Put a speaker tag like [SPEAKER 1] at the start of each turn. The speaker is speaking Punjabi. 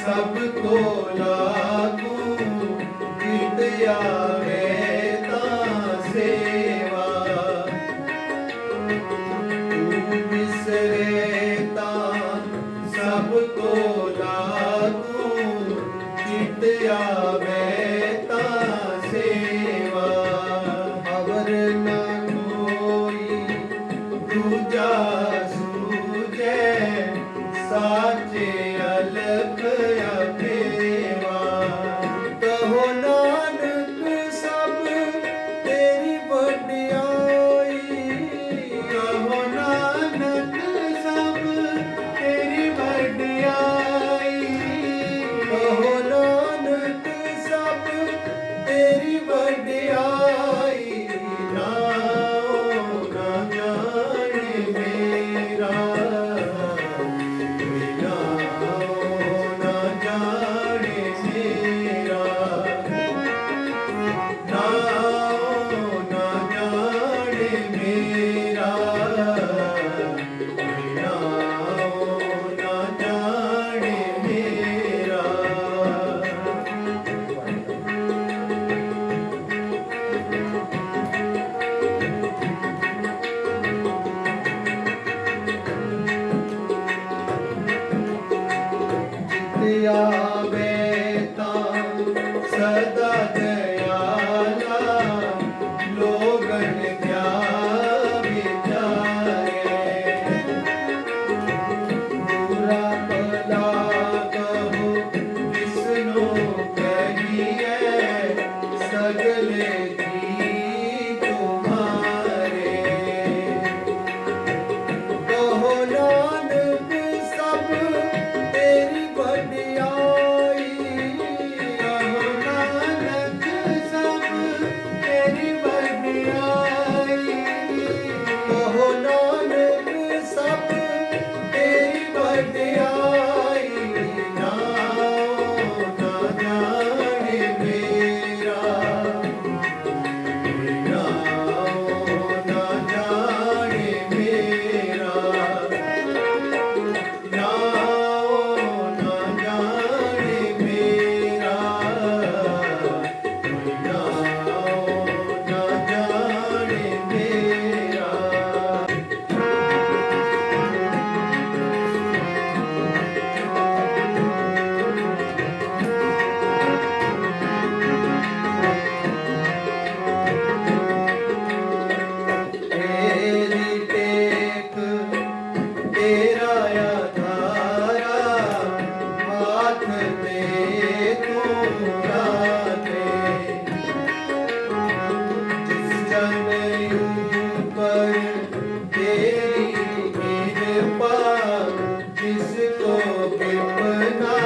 [SPEAKER 1] ਸਭ ਕੋ ਲਾਗੂ ਕੀਤਿਆ 对呀。ਤੇਰਾ ਆਧਾਰਾ ਹੱਥ ਤੇ ਤੂੰ ਰਾਤੇ ਜਿਸ ਜਨ ਉੱਪਰ ਤੇਰੀ ਕਿਰਪਾ ਜਿਸ ਕੋ ਬਿਪਨਾ